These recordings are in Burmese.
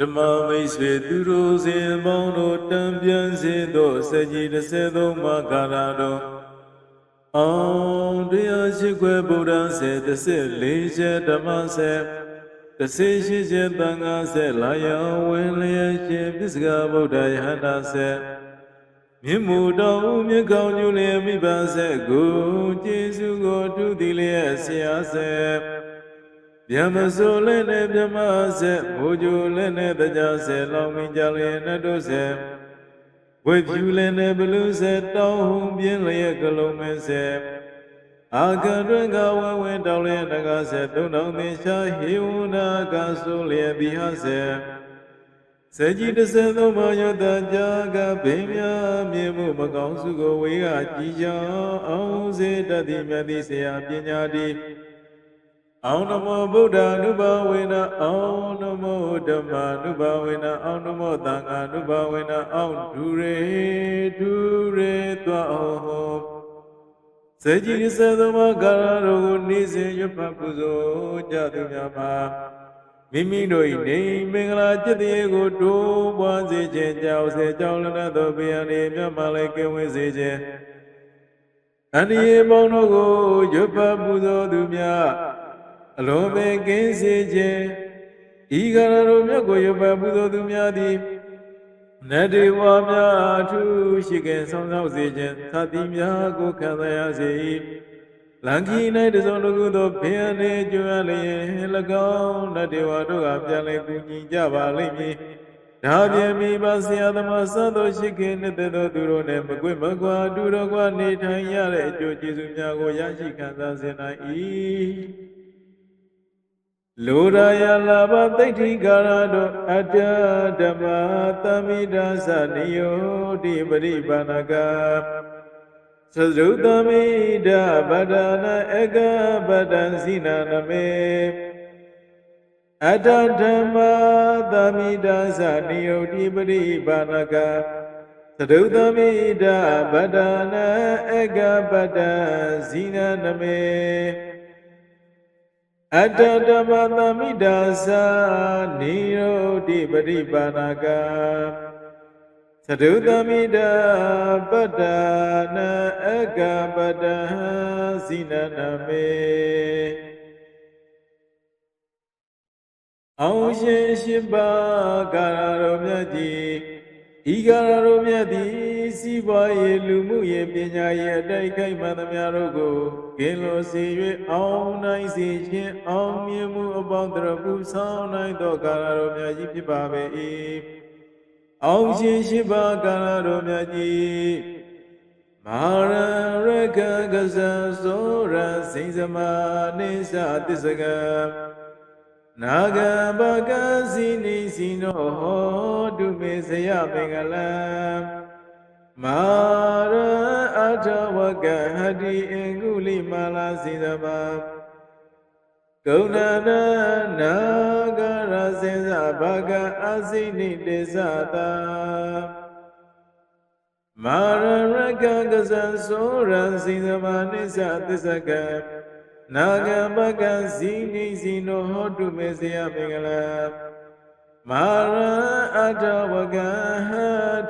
ဓမ္မမိတ်ဆွေသူတို့စဉ်ပေါင်းတို့တံပြန်စေသောစကြီး33မှာကာရတော်အောင်တရားရှိခွဲဗုဒ္ဓဆေ34ချက်ဓမ္မဆေ38ချက်သံဃာဆေလာယဝင်လျက်ရှင်ပစ္စကဗုဒ္ဓယဟန္တာဆေမြင့်မူတော်ဦးမြတ်ကောင်းကျူလျက်မိဘဆေကိုကျေးဇူးကိုတုတိလျက်ဆရာဆေ ဗျမဆိုလည်းနဲ့ဗျမဆက်ဘိုးကျိုလည်းနဲ့တကြဆက်လောင်မင်းကြလျက်နဲ့တို့ဆက်ဝိဖြူလည်းနဲ့ဘလူဆက်တောင်းဟုံပြင်းလျက်ကလုံးမဲဆက်အာကရွင်္ဂဝဲဝဲတောင်းလျက်တကဆက်သုံးတော်သင်ရှာဟေဝနာကဆိုလျက်ဒီဟဆက်စေကြီးတစ်ဆက်သုံးပါးယတကြာကဘိမြမြေမှုမကောင်းစုကိုဝေကကြည်ကြောင်းအောင်စေတတ်သည်မြတ်သည်ဆရာပညာသည် အောင်နမောဗုဒ္ဓ ानु ဘဝေနအောင်နမောဓမ္မာနုဘဝေနအောင်နမောသံဃာနုဘဝေနအောင်ဒူရေဒူရေသွားအောင်ဟောစေကြီးရစေသောမကာရတို့ကိုနေ့စဉ်ရွတ်ဖတ်ပူဇော်ကြသူများမှာမိမိတို့၏နေမင်္ဂလာจิตတရေကိုတိုးပွားစေခြင်းကြောင့်စေကြောင့်လည်းသောဗျာနေမြတ်မှလည်းကင်းဝေးစေခြင်းအန္တရာယ်ပေါင်းတို့ကိုရွတ်ဖတ်ပူဇော်သူများ အလုံးပင်ကင်းစေခြင်းဤကရတော်မြတ်ကိုရပပူဇော်သူများသည်နတ်ဒေဝများအထူးရှိခင်ဆောင်ဆောင်စေခြင်းသတိများကိုခံရစေ၏လံခီ၌တစုံတစ်ခုသောဘေးအန္တရာယ်ကြုံရလျင်၎င်းနတ်ဒေဝတို့ကပြန်လည်ကူညီကြပါလိမ့်မည်ဒါပြင်မိဘဆရာသမားစသောရှိခင်နှစ်သက်သောသူတို့နှင့်မကွေ့မကွာအတူတော်ကွာနေထိုင်ရတဲ့အကျိုးကျေးဇူးများကိုရရှိခံစားစေနိုင်၏ လူရာယလာဘသိဋ္ဌိကာရတောအတ္တဓမ္မသမိဒါသနိယောတိပရိပါဏကသရုသမိဒဗဒနာအကဗဒံစိနာနမေအတ္တဓမ္မသမိဒါသနိယောတိပရိပါဏကသရုသမိဒဗဒနာအကဗဒံစိနာနမေ အတ္တဓမ္မသမိတာသာနိရောဓိပရိပါဏကသတုသမိတာပတ္တနာအကပတ္တဟဇိနနမေအောင်ရှင်ရှိပါကာရတော်မြတ်ကြီး ဤကာရတော်မြတ်သည်စီးပွားရေးလူမှုရေးပညာရေးအတိုက်ခိုက်မှန်သမျှတို့ကိုကင်းလို့စေ၍အောင်နိုင်စေခြင်းအောင်မြင်မှုအပေါင်းတရပူဆောင်နိုင်သောကာရတော်မြတ်ကြီးဖြစ်ပါပေ၏အောင်ရှင်ရှိပါကာရတော်မြတ်ကြီးမာရရကကဇံသောရစိစမနိစ္စသစ္စကံ နာဂဘကစီနိစီနောဟောတုမေစယမင်္ဂလံမာရအထဝကဟတိအင်္ဂုလိမာလာစီသမဂုဏနာနာဂရစေစဘကအာစိနိတေသတာမာရရကကဇံသောရစိသမနိစ္စသစ္စကံ နာဂမကဇီနိဇီနောဟောတုမေစယမင်္ဂလာမာရအတဝကဟ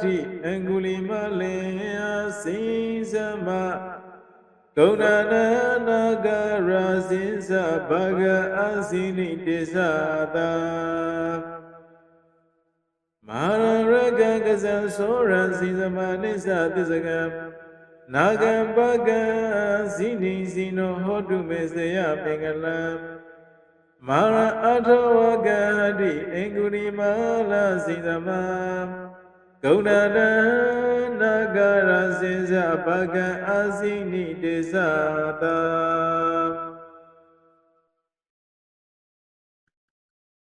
တိအင်္ဂုလိမလေစိသမဂုဏနာနာဂရစိစဘဂအစိနိတေသတာမာရရကကဇံသောရစိသမနိစ္စသစ္စကံ နာဂံပကံဇိနိဇိနောဟောတုမေစယပင်္ဂလံမာရအထဝကတိအင်္ဂုရိမာလာစိသမံဂௌဏတနာဂရစေစပကံအာစိနိတေသတာ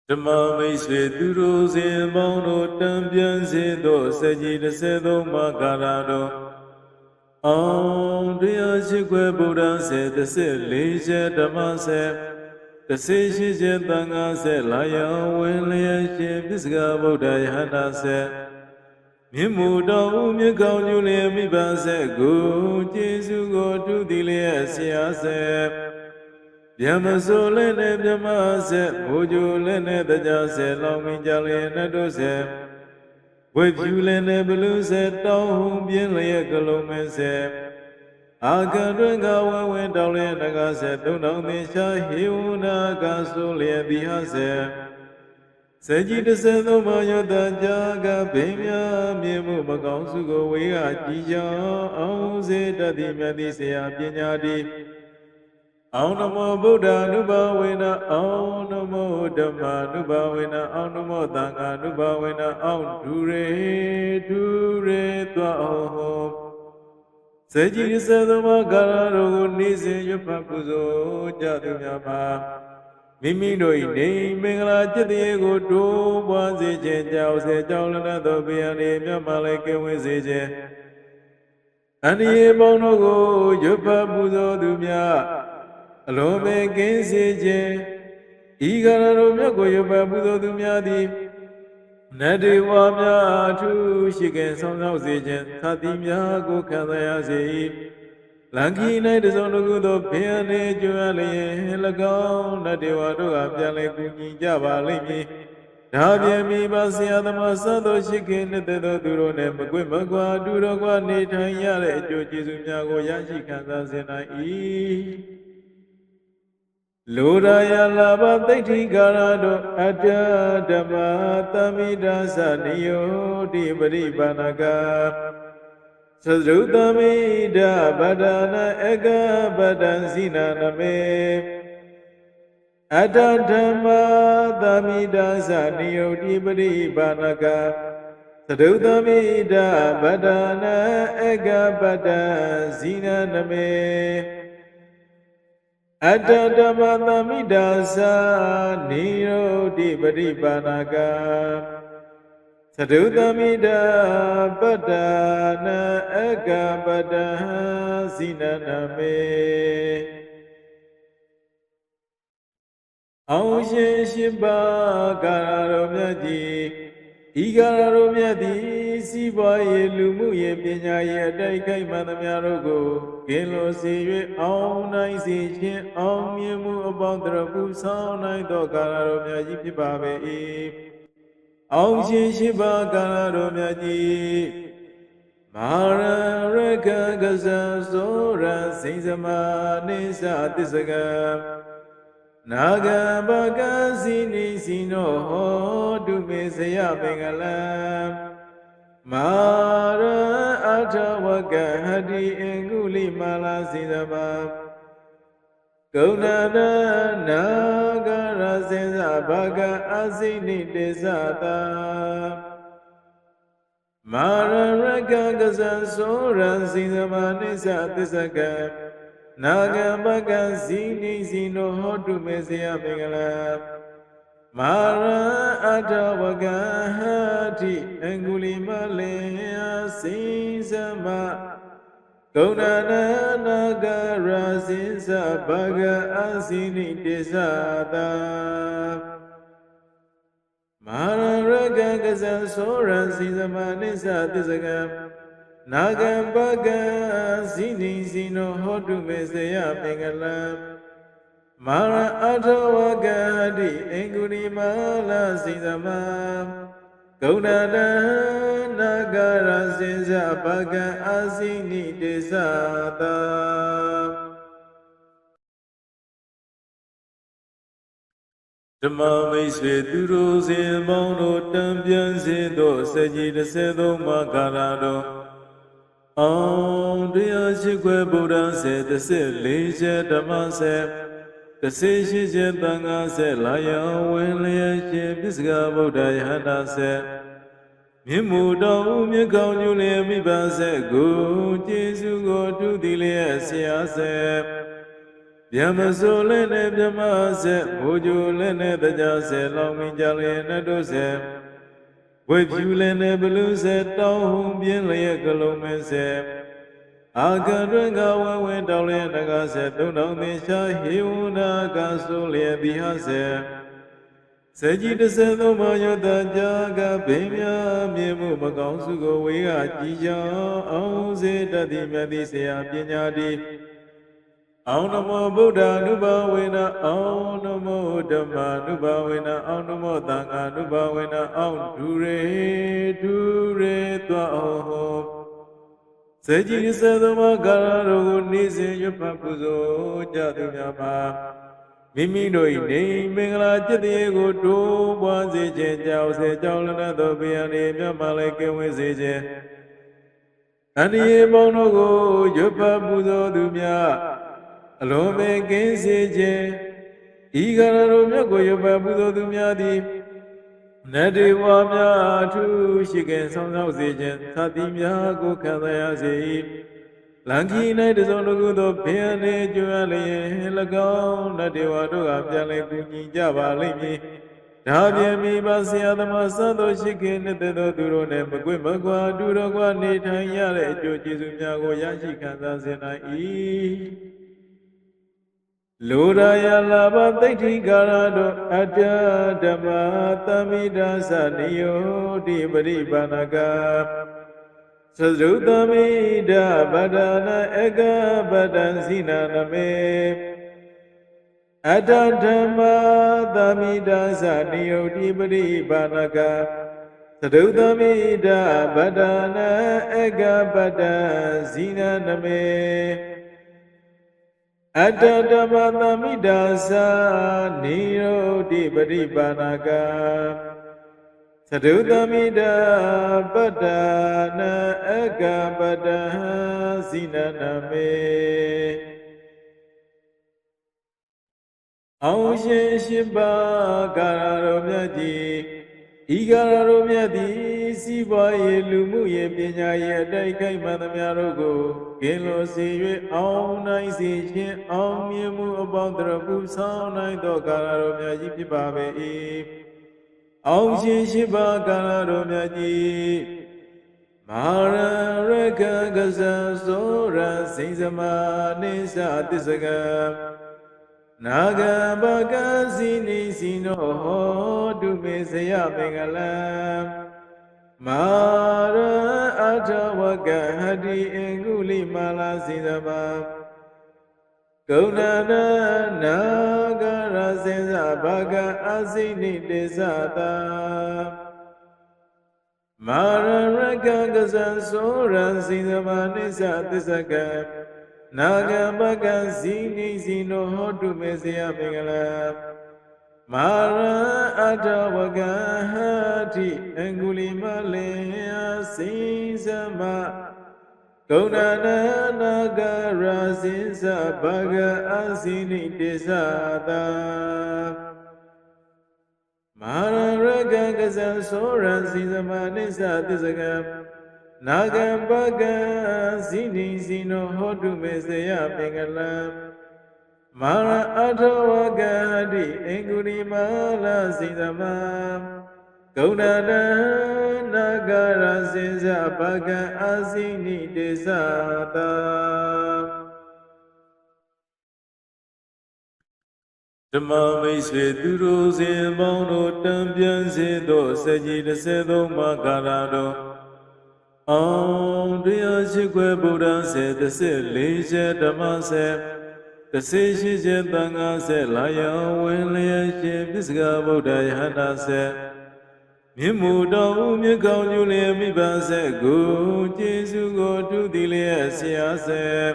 ဓမ္မမိတ်ဆွေသူတို့စဉ်ပေါင်းတို့တံပြန်စေသောစကြီး33မှာကာရတော် အောင်တရားရှိခွဲဗုဒ္ဓဆေ34ချက်ဓမ္မဆေ38ချက်သံဃာဆေလာယဝင်လျက်ရှင်ပစ္စကဗုဒ္ဓယဟန္တာဆေမြင့်မူတော်ဦးမြတ်ကောင်းကျူလျက်မိဘဆေကိုကျေးဇူးကိုတုတိလျက်ဆရာဆေဗဗျမဆိုလည်းနဲ့မြမဆက်ဘိုးကျိုလည်းနဲ့တကြဆက်လောင်မင်းကြလျက်နဲ့တို့ဆက် ဝိဖြူလည်းနဲ့ဘလူးဆက်တောင်းဟုန်ပြင်းလျက်ကလုံးမဲဆက်အာကတွင်ကဝဲဝဲတောင်းလျက်တကားဆက်သုံးတော်သင်ရှာဟေဝနာကဆိုလျက်ဒီဟာဆက်စေကြီးတစ်ဆယ်သုံးပါးယောတကြာကဘိမြမြေမှုမကောင်းစုကိုဝေကကြည်ကြောင်းအောင်စေတတ်သည်မြတ်သည်ဆရာပညာတိ အောင်နမောဗုဒ္ဓ ानु ဘာဝေနအောင်နမောဓမ္မာနုဘာဝေနအောင်နမောသံဃာနုဘာဝေနအောင်ဒူရေဒူရေသွားအောင်ဟောစေကြီးတစ်ဆယ်သုံးပါးကာလတို့ကိုနေ့စဉ်ရွတ်ဖတ်ပူဇော်ကြသူများမှာမိမိတို့၏နေမင်္ဂလာจิตတရေကိုတိုးပွားစေခြင်းကြောင့်စေကြောင့်လည်းသောဗျာနေမြတ်မှလည်းကင်းဝေးစေခြင်းအန္တရာယ်ပေါင်းတို့ကိုရွတ်ဖတ်ပူဇော်သူများ အလိုပဲကင်းစေခြင်းဤကရတော်မြတ်ကိုရွတ်ဖတ်ပူဇော်သူများသည်နတ်ဒေဝများအထူးရှိခင်ဆောင်ဆောင်စေခြင်းသတိများကိုခံစားရစေ၏လံခီ၌တစုံတစ်ခုသောဖေယနေကျွမ်းလျင်၎င်းနတ်ဒေဝတို့ကပြန်လဲကူညီကြပါလိမ့်မည်ဒါပြင်မိပါဆရာသမားစသောရှိခင်နှစ်သက်သောသူတို့နှင့်မကွမကွာအတူတော်ကွာနေထိုင်ရတဲ့အကျိုးကျေးဇူးများကိုရရှိခံစားစေနိုင်၏ လိုရာယလာဘသိဋ္ဌိကာရတို့အတ္တဓမ္မသမိဒါသနိယောတိပရိပါဏကသဇရုသမိဒဗဒနာအကဗဒံစိနာနမေအတ္တဓမ္မသမိဒါသနိယောတိပရိပါဏကသရုသမိဒဗဒနာအကဗဒံစိနာနမေ အတ္တဓမ္မသမိဒါသနိယောတိပရိပါဏကသတုသမိတာပတ္တနာအကပတ္တဟဇိနနမေအောင်ရှင်ရှင်ပါကာရတော်မြတ်ကြီး ဤကာရတော်မြတ်သည်စီးပွားရေးလူမှုရေးပညာရေးအတိုက်ခိုက်မှန်သမျှတို့ကိုကင်းလို့စေ၍အောင်နိုင်စေခြင်းအောင်မြင်မှုအပေါင်းတရပူဆောင်နိုင်သောကာရတော်မြတ်ကြီးဖြစ်ပါပေ၏အောင်ရှင်ရှိပါကာလတော်မြတ်ကြီးမာရရကကဇံသောရစိစမနိစ္စသစ္စက နာဂဘကစီနိစီနောဟောတုမေစယမင်္ဂလံမာရအထဝကဟတိအင်္ဂုလိမာလာစိသမဂုဏနာနာဂရစေဇဘဂအစိနိတေဇတာမာရရကကဇံသောရံစိသမနိစ္စသစ္စက နာဂမကဇီနိဇီနောဟောတုမေဇယမင်္ဂလာမာရအတဝကဟတိအင်္ဂုလိမလေစိသမဂုဏနာနာဂရာဇိဇဘဂအစိနိတေဇတာမာရရကကဇံသောရံစီသမနိစ္စသစ္စကံ နာဂံဘဂံဇိနိဇိနောဟောတုမေဇယမင်္ဂလံမာရအထဝကတိအင်္ဂုရိမာလာစီသမဂုဏတနာဂရစေဇဘဂံအာစိနိတေသတာဓမ္မမိတ်ဆွေသူတို့စဉ်ပေါင်းတို့တံပြန်စေသောစကြီး33မှာကာလတော် အောင်တရားရှိခွဲဗုဒ္ဓဆေ34ချက်ဓမ္မဆေတစေရှိချက်တန်ခါဆက်လာယဝင်လျက်ရှင်ပစ္စကဗုဒ္ဓယဟန္တာဆက်မြင့်မူတော်ဦးမြကောင်းညူလျက်မိဘဆက်ကိုကျေးဇူးကိုတုတိလျက်ဆရာဆက်ဗျမစိုးလည်းနဲ့ဗျမဆက်ဘိုးကျိုလည်းနဲ့တရားဆက်လောင်မင်းကြလျက်နဲ့တို့ဆက် ဝိဖြူလည်းနဲ့ဘလူးဆက်တောင်းဟုန်ပြင်းလျက်ကလုံးမဲဆက်အာကရွင်္ဂဝဝင်းတောင်းလျက်တကားဆက်သုံးတော်သင်ရှာဟေဝနာကဆိုလျက်ဒီဟာဆက်စေကြီးတစ်ဆယ်သုံးပါးယောတကြာကဘေးများမြေမှုမကောင်းစုကိုဝေကကြည်ကြောင်အောင်စေတတ်သည်မြတ်သည်ဆရာပညာတိ အောင်နမောဗုဒ္ဓ ानु ဘဝေနအောင်နမောဓမ္မာနုဘဝေနအောင်နမောသံဃာနုဘဝေနအောင်ဒူရေဒူရေသွားအောင်ဟောစေကြီးစေသောမကာရတို့ကိုနေ့စဉ်ရွတ်ဖတ်ပူဇော်ကြသူများမှာမိမိတို့၏နေမင်္ဂလာจิตရေကိုတိုးပွားစေခြင်းကြောင့်စေကြောင့်လည်းသောဗျာနေမြတ်မှလည်းကင်းဝေးစေခြင်းအန္တရာယ်ပေါင်းတို့ကိုရွတ်ဖတ်ပူဇော်သူများ အလုံးမဲ့ကင်းစေခြင်းဤကရတို့မြတ်ကိုရွတ်ဖတ်ပူဇော်သူများသည်နတ်ဒေဝများအထူးရှိခင်ဆောင်ဆောင်စေခြင်းသတိများကိုခံစားရစေ၏လံခီ၌တစုံတစ်ခုသောဘေးအနေကျွမ်းလျင်၎င်းနတ်ဒေဝတို့ကပြန်လည်ကူညီကြပါလိမ့်မည်ဒါပြင်မိဘဆရာသမားစသောရှိခင်နှစ်သက်သောသူတို့နှင့်မကွမကွာအတူတော်ကွာနေထိုင်ရတဲ့အကျိုးကျေးဇူးများကိုရရှိခံစားစေနိုင်၏ လူရာယလာဘသိဋ္ဌိကာရတို့အတ္တဓမ္မသမိဒါသနိယောတိပရိပါဏကသဇုတမိဒဗဒနာအကဗဒံစိနာနမေအတ္တဓမ္မသမိဒါသနိယောတိပရိပါဏကသဒုတမိဒဗဒနာအကဗဒံစိနာနမေ အတ္တဓမ္မသမိဒါသနိယောတိပရိပါဏကသဒုသမိတပတ္တနာအကပတ္တဇိနနမေအောင်ရှင်ရှိပါကာရတော်မြတ်ကြီး ဤကာရတော်မြတ်သည်စီးပွားရေးလူမှုရေးပညာရေးအတိုက်ခိုက်မှန်သမျှတို့ကိုကင်းလို့စေ၍အောင်နိုင်စေခြင်းအောင်မြင်မှုအပေါင်းတရပုဆောင်နိုင်သောကာရတော်မြတ်ကြီးဖြစ်ပါပေ၏အောင်ရှင်ရှိပါကာလတော်မြတ်ကြီးမာရရကကဇံသောရစိဉ္စမနိစ္စတစ္ဆကနာဂဘကစီနိစီနောဟောတုမေဇယမင်္ဂလံမာရအထဝက நாகபகசினிசினோடுமிசையமிகலம் மார அஜவகஹடி எங்குலி மலசிதபம் கௌனன நாகரசிதபக அசினி டிசதா மார ரககசன் சோரசிதமனிசதிசகம் နာနာဂရစေဇဘဂအစိနိတေဇတာမာရရကကဇံသောရံစိသမာနိစ္စသစ္စကနာဂဘဂဇီနိဇီနောဟောတုမေဇယမင်္ဂလာမာရအတဝကဟတိအင်္ဂုလိမလေစိသမဂုဏနာနာဂရာဇိသဘဂအစိနိတေသတာမာရရကကဇံသောရံစီသမနိစ္စသစ္စကံ နာဂံဘဂံဇိနိဇိနောဟောတုမေစယပင်္ဂလံမာရအထဝကတိအင်္ဂုရိမာလာစီသမဂုဏနာနာဂရစေဇဘဂံအာစိနိတေသတာဓမ္မမိတ်ဆွေသူတို့စဉ်ပေါင်းတို့တံပြန်စေသောစကြီး33ပါးကာလတော် အောင်တရားရှိခွဲဗုဒ္ဓဆေတစ်စစ်လေးချက်ဓမ္မဆေတစ်စစ်ရှိချက်သံဃာဆေလာယဝင်လျက်ရှင်ပစ္စကဗုဒ္ဓယဟန္တာဆေမြင့်မူတော်မူမြတ်ကောင်းကျူလျက်မိဘဆက်ကိုကျေးဇူးကိုထုသည်လျက်ဆရာဆက်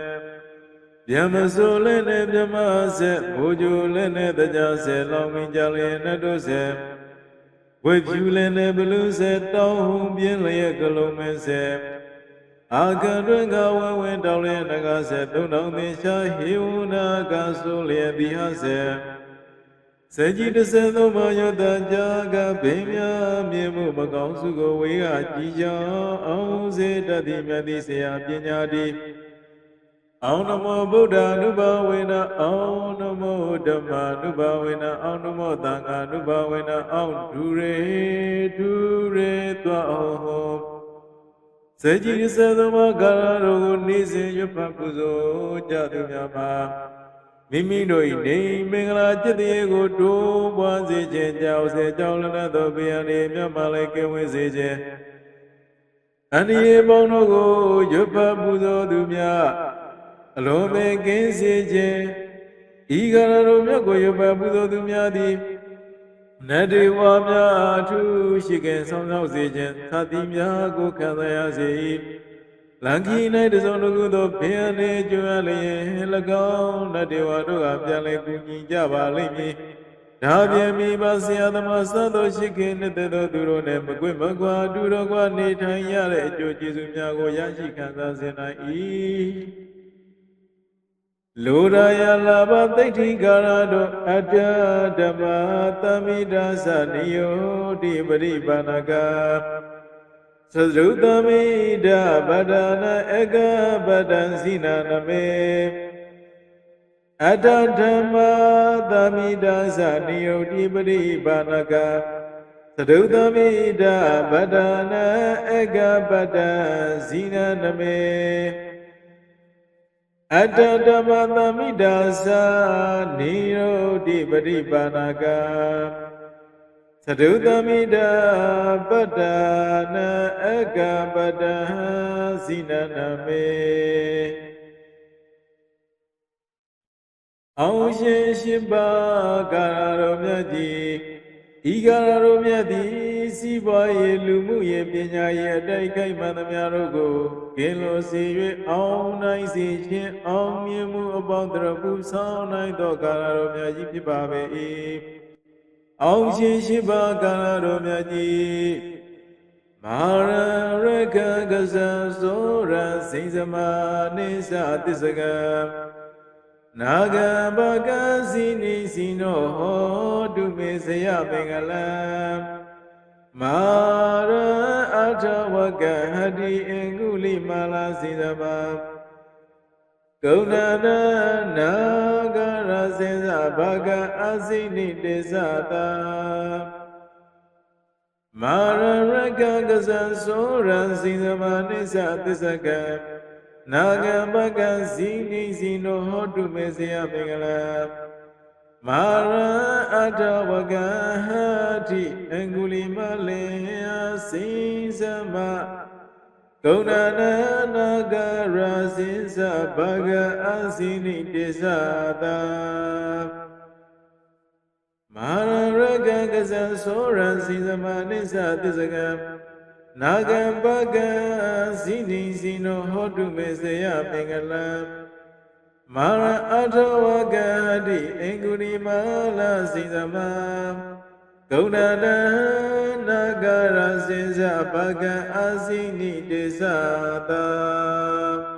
ဗျမစိုးလည်းနဲ့ဗျမဆက်ဘိုးကျူလည်းနဲ့တရားဆက်လောင်းမင်းကြလျက်နတ်တို့ဆက် ဝေဖြူလည်းနဲ့ဘလူဆက်တောင်းဟုပြင်းလျက်ကလုံးမဲဆက်အာကတွင်ကဝဝင်းတောင်းလျက်နဂဆက်သုံးတော်သင်ရှာဟေဝနာကဆိုလျက်ဒီဟာဆက်စကြီးတဆယ်သုံးပါးယောတကြာကဘေးများမြင်မှုမကောင်းစုကိုဝေကကြည်ကြောင်းအောင်စေတတ်သည်မြတ်သည်ဆရာပညာတိ အောင်နမောဗုဒ္ဓ ानु ဘဝေနအောင်နမောဓမ္မာ ानु ဘဝေနအောင်နမောသံဃာ ानु ဘဝေနအောင်ဒူရေဒူရေသွားအောင်ဟောစကြီးတဆယ်သုံးပါးကာလတို့ကိုနေ့စဉ်ရွတ်ဖတ်ပူဇော်ကြသူများမှာမိမိတို့၏နေမင်္ဂလာจิตရေကိုတိုးပွားစေခြင်းကြောင့်စေကြောင့်လည်းသောဗျာနေမြတ်မှလည်းကင်းဝေးစေခြင်းအန္တရာယ်ပေါင်းတို့ကိုရွတ်ဖတ်ပူဇော်သူများ အလုံးပင်ကင်းစေခြင်းဤကရတော်မြတ်ကိုရပါပူဇော်သူများသည်နတ်ဒေဝများအထူးရှိခင်ဆောင်ဆောင်စေခြင်းသတိများကိုခံစားရစေ၏လံခီ၌တစုံတစ်ခုသောဖေယနေကျွမ်းလျင်၎င်းနတ်ဒေဝတို့ကပြန်လဲကူညီကြပါလိမ့်မည်ဒါပြန်မိပါဆရာသမားစသောရှိခင်နှစ်သက်သောသူတို့နှင့်မကွမကွာအတူတော်ကနေထိုင်ရတဲ့အကျိုးကျေးဇူးများကိုရရှိခံစားစေနိုင်၏ လူရာယလာဘသိဋ္ဌိကာရတို့အတ္တဓမ္မသမိဒါသနိယောတိပရိပါဏကသရုသမိဒဗဒနာအကဗဒံစိနာနမေအတ္တဓမ္မသမိဒါသနိယောတိပရိပါဏကသရုသမိဒဗဒနာအကဗဒံစိနာနမေ အတ္တဓမ္မသမိဒါသနိယောတိပရိပါဏကသဒုသမိတပတ္တနာအကပတ္တဇိနနမေအောင်ရှင်ရှိပါကာရတော်မြတ်ကြီးဤကာရတော်မြတ်သည် စီးပွားရေးလူမှုရေးပညာရေးအတိုက်ခိုက်မှန်သမျှတို့ကိုကင်းလို့စေ၍အောင်နိုင်စေခြင်းအောင်မြင်မှုအပေါင်းတရပုဆောင်နိုင်သောကာရတော်မြတ်ကြီးဖြစ်ပါပေ၏အောင်ရှင်ရှိပါကာရတော်မြတ်ကြီးမာရရကကဇံသောရစိမ့်စမနိစ္စသစ္စကံနာဂဘကစီနိစီနောဟောတုမေစယမင်္ဂလံ မာရအထဝကဟတိအင်္ဂုလိမာလာစီသမံကုဏနာနာဂရစေသဘကအစိနိတေသတာမာရရကကဇံသောရစီသမနိစ္စသစ္စကံနာဂံပကံဇီနိဇီနောဟောတုမေဇယမင်္ဂလာ မာရအတဝကဟတိအင်္ဂုလိမလေစိသမဂုဏနာနာဂရစိသဘဂအစိနိတေသတာမာရရကကဇံသောရစီသမနိစ္စသစ္စကံနာဂံပကံဇိနိဇိနောဟောတုမေစယပင်္ဂလံ မာရအထဝကတိအင်္ဂုရိမာလာစိသမံဂௌဏတနာဂရစေဇပကံအာဇိနိတေသတာ